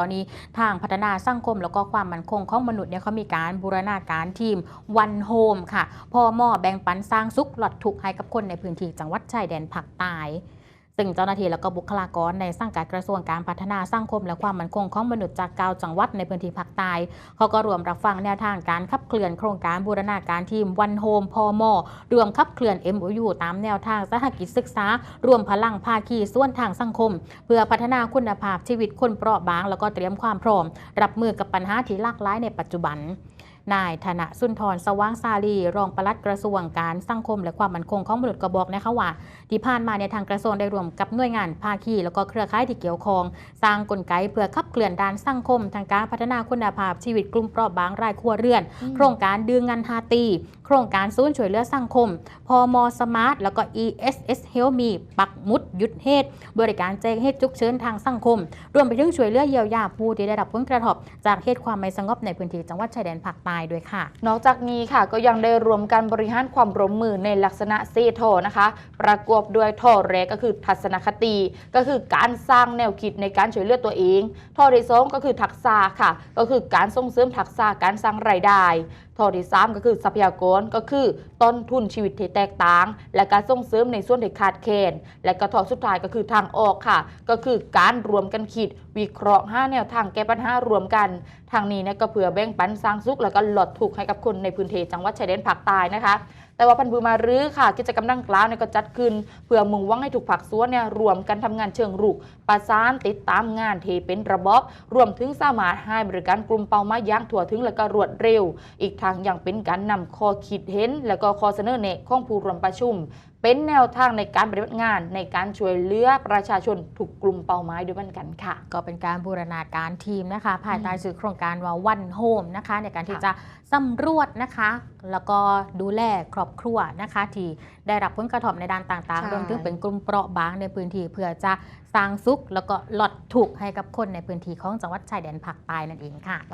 ตอนนี้ทางพัฒนาสังคมแล้วก็ความมั่นคงของมนุษย์เนี่ยเขามีการบูรณาการทีมวันโฮมค่ะพ่อหม้อแบ่งปันสร้างสุขหลอดถูกให้กับคนในพื้นที่จังหวัดชายแดนภาคใต้ ซึ่งเจ้าหน้าที่แล้วก็บุคลากรในสังกัดกระทรวงการพัฒนาสังคม และความมั่นคงของมนุษย์จากเกาจังหวัดในพื้นที่ภาคใต้เขาก็รวมรับฟังแนวทางการขับเคลื่อนโครงการบูรณาการทีมวันโฮมพอมอรวมขับเคลื่อน MOU ตามแนวทางสหกิจศึกษา รวมพลังภาคีส่วนทางสังคม เพื่อพัฒนาคุณภาพชีวิตคนเปราะบาง แล้วก็เตรียมความพร้อม รับมือกับปัญหาที่หลากหลายในปัจจุบัน นายธนสุนทรสว่างซาลี รองปลัดกระทรวงการสังคม และความมั่นคงของมนุษย์ก็บอกนะคะว่า ที่ผ่านมาในยทางกระทรวงได้รวมกับหน่วยงานภาคีแล้วก็เครือข่ายที่เกี่ยวข้องสร้างกลไกเพื่อขับเคลื่อนด้านสังคม ทางการพัฒนาคุณภาพชีวิตกลุ่มเปราะบางรายครัวเรือน โครงการดืงเงินฮาตี โครงการศูนย์ช่วยเหลือสังคม พมสมาร์ทแล้วก็ ESS Help Me ปักหมุดหยุดเหตุบริการแจ้งเหตุฉุกเฉินทางสังคม รวมไปถึงช่วยเหลือเยียวยาผู้ที่ได้รับผลกระทบจากเหตุความไม่สงบในพื้นที่จังหวัดชายแดนภาคใต้ด้วยค่ะ นอกจากนี้ค่ะก็ยังได้รวมการบริหารความร่วมมือในลักษณะเซโทนะคะ ประกอบด้วยท่อแรกก็คือทัศนคติ ก็คือการสร้างแนวคิดในการช่วยเหลือตัวเองท่อที่สองก็คือทักษะค่ะ ก็คือการส่งเสริมทักษะการสร้างรายได้ ท่อที่สามก็คือทรัพยากรก็คือต้นทุนชีวิตที่แตกต่าง และการส่งเสริมในส่วนที่ขาดแคลนและก็ท่อสุดท้ายก็คือทางออกค่ะ ก็คือการรวมกันคิด วิเคราะห์ห้าแนวทางแก้ปัญหารวมกัน ทางนี้เนี่ยก็เผื่อแบ่งปันสร้างสุข แล้วก็ลดทุกข์ให้กับคนในพื้นที่จังหวัดชายแดนภาคใต้นะคะ แต่ว่าพันธุ์บือมารื้อค่ะ กิจกรรมดังกล่าวเนี่ยก็จัดขึ้น เพื่อมุ่งหวังให้ถูกผักสวนเนี่ยรวมกันทำงานเชิงรุก ประสานติดตามงานเทเป็นระบบรวมถึงสามารถให้บริการกลุ่มเป้าหมายย่างถั่วถึงและก็รวดเร็ว อีกทางยังเป็นการนำข้อคิดเห็น และก็ข้อเสนอแนะของผู้ร่วมประชุม เป็นแนวทางในการปฏิบัติงานในการช่วยเหลือประชาชนถูกกลุ่มเป้าหมายด้วยเหมือนกันค่ะ ก็เป็นการบูรณาการทีมนะคะ ภายใต้สื่อโครงการว่าวันโฮมนะคะ ในการที่จะสำรวจนะคะ แล้วก็ดูแลครอบครัวนะคะ ที่ได้รับผลกระทบในด้านต่างใช่ๆรวมถึงเป็นกลุ่มเปราะบางในพื้นที่เพื่อจะสร้างสุข แล้วก็ลดทุกข์ให้กับคนในพื้นที่ของจังหวัดชายแดนภาคใต้นั่นเองค่ะ